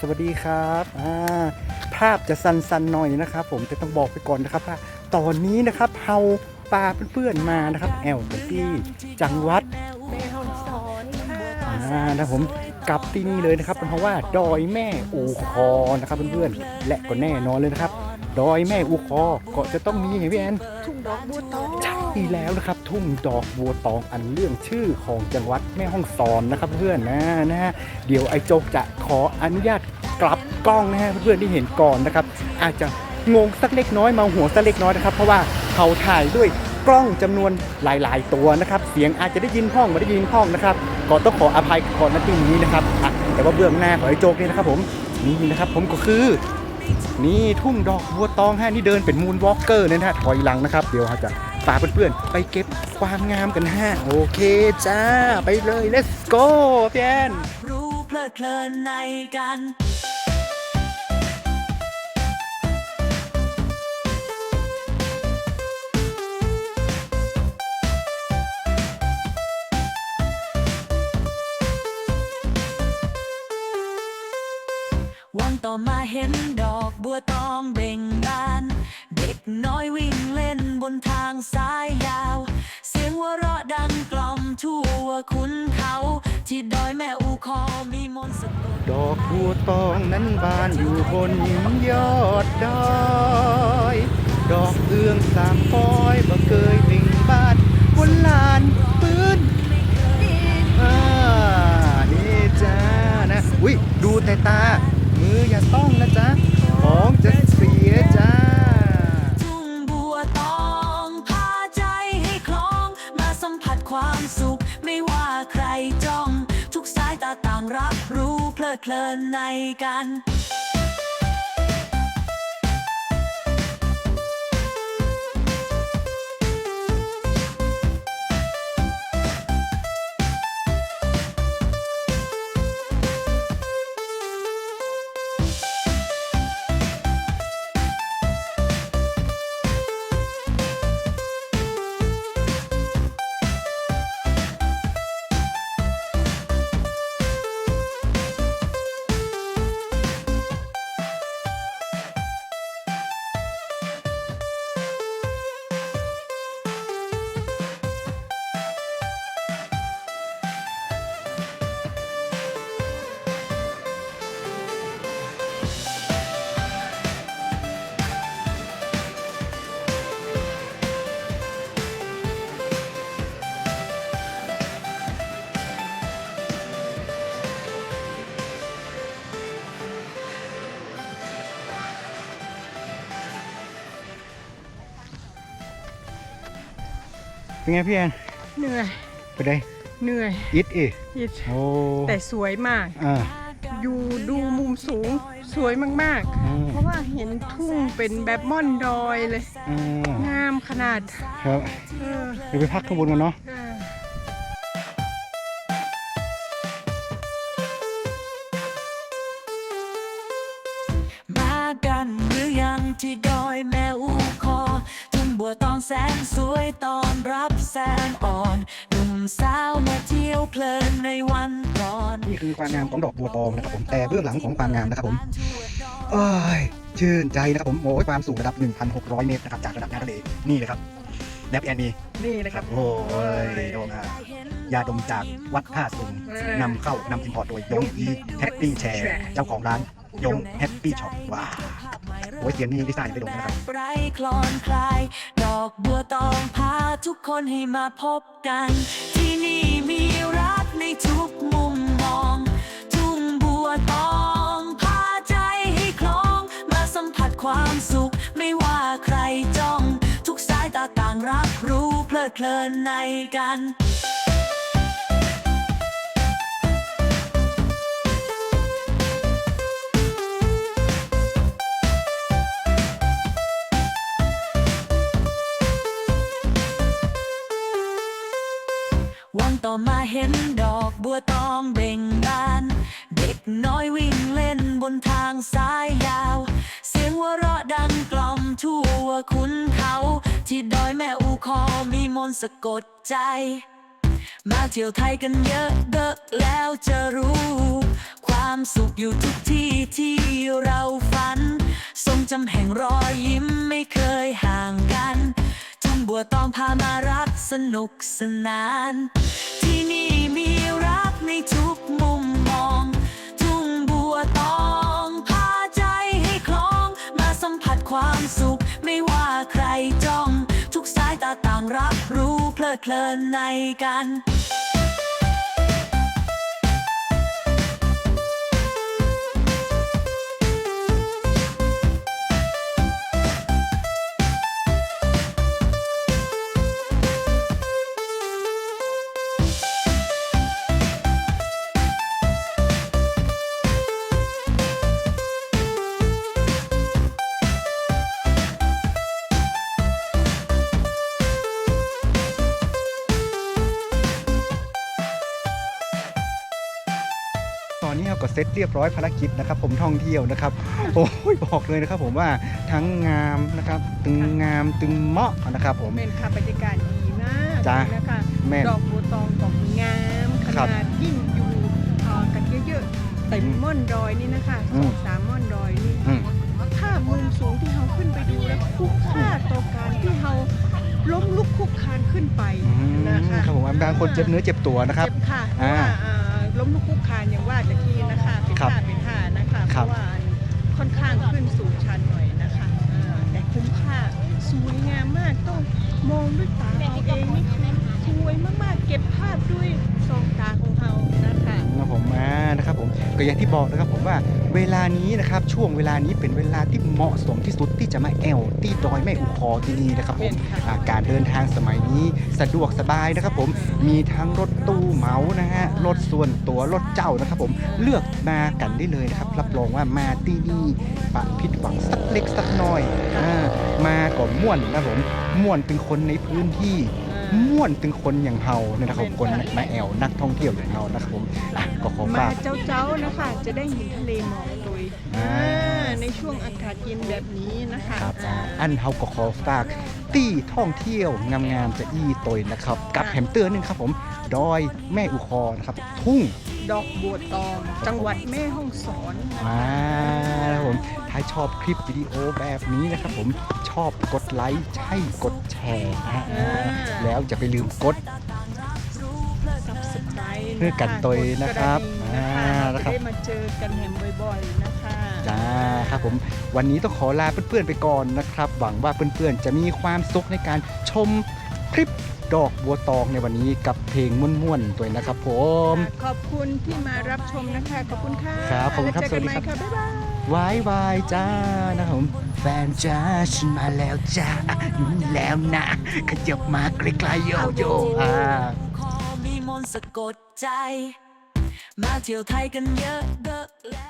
สวัสดีครับอ่าภาพจะสั้นๆหน่อยนะครับ ผมแต่ต้องบอกไปก่อนนะครับว่าตอนนี้นะครับเฮาปาเพื่อนๆมานะครับแอลกันที่จังหวัดแม่ห้องสอนค่ะอ่านะผมกลับที่นี่เลยนะครับ เพราะว่าดอยแม่อูคอนะครับเพื่อนๆและก็แน่นอนเลยนะครับ ดอยแม่อูคอก็จะต้องมีไงพี่แอนทุ่งดอกบัวตองใช่แล้วนะครับ ทุ่งดอกบัวตองอันเรื่องชื่อของจังหวัดแม่ฮ่องสอนนะครับ เพื่อนนะนะฮะเดี๋ยวไอ้โจกจะขออนุญาตกลับกล้องนะฮะเพื่อนๆที่เห็นก่อนนะครับ อาจจะงงสักเล็กน้อยเมาหัวสักเล็กน้อยนะครับ เพราะว่าเขาถ่ายด้วยกล้องจำนวนหลาย ๆ ตัวนะครับ เสียงอาจจะได้ยินห้องไม่ได้ยินห้องนะครับก็ต้องขออภัยก่อนนะที่นี้นะครับอะแต่ว่าเบื้องหน้าของไอ้โจกเนี่ยนะครับผมนี่นะครับผมก็คือ นี่ทุ่งดอกบัวตองฮะนี่เดินเป็นมูนวอล์กเกอร์เนี่ยนะฮะถอยหลังนะครับ เดี๋ยวเราจะพาเพื่อนๆ ไปเก็บความงามกันฮะโอเคจ้า ไปเลย let's go พี่อนรู้เพลิดเพลินในกันวันต่อมาเห็น บัวตองเบ่งบาน เด็กน้อยวิ่งเล่นบนทางสายยาว เสียงหัวเราะดังกล่อมทั่วคุณเขา ที่ดอยแม่อูคอมีมนต์สะกดดอกบัวตองนั้นบานอยู่บนยอดดอย ดอกเอื้องสามปอยบ่เคยเบ่งบานบนลานปืนอ่านี่จ้านะ อุ้ยดูแต่ตามืออย่าต้องนะจ๊ะ ของจะเสียจ้า ทุ่งบัวตองพาใจให้คล้อง มาสัมผัสความสุข ไม่ว่าใครจ้อง ทุกสายตาต่างรับรู้เพลิดเพลินในกัน เป็นไงพี่แอนเหนื่อยไปได้เหนื่อยอิดอีอิดโอ้แต่สวยมาก อ่า อยู่ดูมุมสูงสวยมากอืม ๆ เพราะว่าเห็นทุ่งเป็นแบบม่อนดอยเลย อ่างามขนาดครับเออเดี๋ยวไปพักข้างบนกันเนาะ เออ นสวยตอนรับแสงอ่อนหนุ่มสาวมาเที่ยวเพลินในวันก่อนนี่คือความงามของดอกบัวตองนะครับผมแต่เบื้องหลังของความงามนะครับผมเอ้ยชื่นใจนะครับผมโอ้ยความสูงระดับ 1,600 เมตรนะครับจากระดับน้ำทะเลนี่เลยครับแนบแอนมีนี่นะครับ โอ้ยโดมอะยาดมจากวัดท่าสุงเออนำเข้านำอินพอร์ตโดยยงยีแฮปปี้แชร์ เจ้าของร้านยงแฮปปี้ช็อปว้าว โอ้ยเสียงนี่ดีไซน์ไปโดนนะครับไรคลอนคลายดอกบัวตองพาทุกคนให้มาพบกัน ที่นี่มีรักในทุกมุมมอง ทุ่งบัวตองพาใจให้คล้อง มาสัมผัสความสุข ไม่ว่าใครจ้อง ทุกสายตาต่างรับรู้เพลิดเพลินในกัน วันต่อมาเห็นดอกบัวตองเบ่งบาน เด็กน้อยวิ่งเล่นบนทางสายยาว เสียงหัวเราะดังกล่อมทั่วคุณเขา ที่ดอยแม่อูคอมีมนสะกดใจ มาเที่ยวไทยกันเยอะเดอะแล้วจะรู้ ความสุขอยู่ทุกที่ที่เราฝัน ทรงจำแห่งรอยยิ้มไม่เคยห่างกัน บัวตองพามารักสนุกสนาน ที่นี่มีรักในทุกมุมมอง ทุ่งบัวตองพาใจให้คล้อง มาสัมผัสความสุขไม่ว่าใครจ้อง ทุกสายตาต่างรับรู้เพลิดเพลินในกัน อนนี้เราก็เสร็จเรียบร้อยภารกิจนะครับ ผมท่องเที่ยวนะครับ โอ้ยบอกเลยนะครับ ผมว่าทั้งงามนะครับ ตึงงามตึงเหมาะนะครับ ผมเป็นค่ะบรรยากาศดีมากจ้ะเลยนะคะแม่นดอกบัวตองดอกงามขครับนาดยิ่งอยู่เอ่อกันเยอะๆเต็มอืมม่อนดอยนี่นะคะอืสอมงสามม่อนดอยนี่อืมภาพมุมสูงที่เราขึ้นไปดูแล้วคุ้มค่าต่อการที่เราล้มลุกคลุกคลานขึ้นไปอืมนะคะครับผมบางคนเจ็บเนื้อเจ็บตัวนะครับเจ็บค่ะเพอ่าราะว่าอ่าล้มลุกคลุกคลานอ ยังว่าจะกี้ ก็อย่างที่บอกนะครับผมว่าเวลานี้นะครับช่วงเวลานี้เป็นเวลาที่เหมาะสมที่สุดที่จะมาแอลที่ดอยแม่อุคอที่นี่นะครับผมเป็นค่ะอ่าการเดินทางสมัยนี้สะดวกสบายนะครับผมมีทั้งรถตู้เหมานะฮะรถส่วนตัวรถเจ้านะครับผมเลือกมากันได้เลยนะครับรับรองว่ามาที่นี่ปะผิดหวังสักเล็กสักน้อยอ่ามาก่อนม่วนนะครับผมม่วนเป็นคนในพื้นที่ ม่วนเป็นคนอย่างเฮาเนี่ยนะครับคนมาแอลนักท่องเที่ยวอย่างเฮานะครับผมอะก็ขอมาฝากเจ้าๆนะคะ จะได้เห็นทะเลหมอกโดยอ่าอ่าในช่วงอากาศเย็นแบบนี้นะคะครับอ่าอันเฮาก็ขอฝากตี้ท่องเที่ยวงามๆจะอี้ตยนะครับ กับแหมเตือนหนึงครับผม ดอยแม่อุคอนะครับ ทุ่งดอกบัวตอง จังหวัดแม่ฮ่องสอนอ่านะครับผมถ้าชอบคลิปวิดีโอแบบนี้นะครับผมชอบกดไลค์ใช่กดแชร์นะฮะแล้วจะไปลืมกด subscribe เพื่อกันตัวนะครับกดกระดิ่งนะคะอ่าเรานะจะครับได้มาเจอกันแหมบ่อยๆนะคะ จ้าครับผมวันนี้ต้องขอลาเพื่อนๆไปก่อนนะครับ หวังว่าเพื่อนๆจะมีความสุขในการชม คลิปดอกบัวตองในวันนี้กับเพลงม่วนๆตัวนะครับ ผม ขอบคุณที่มารับชมนะคะ ขอบคุณค่ะครับขอบคุณครับแล้วเจอกันสวัสดีครับใหม่ค่ะบ๊ายบาย วายวายจ้านะครับผมแฟนจ้าฉันมาแล้วจ้าอยู่นี่แล้วนะขยับมาไกลๆโยโย่อ่า ขอมีมนต์สะกดใจ มาเที่ยวไทยกันเยอะเดอะแล้ว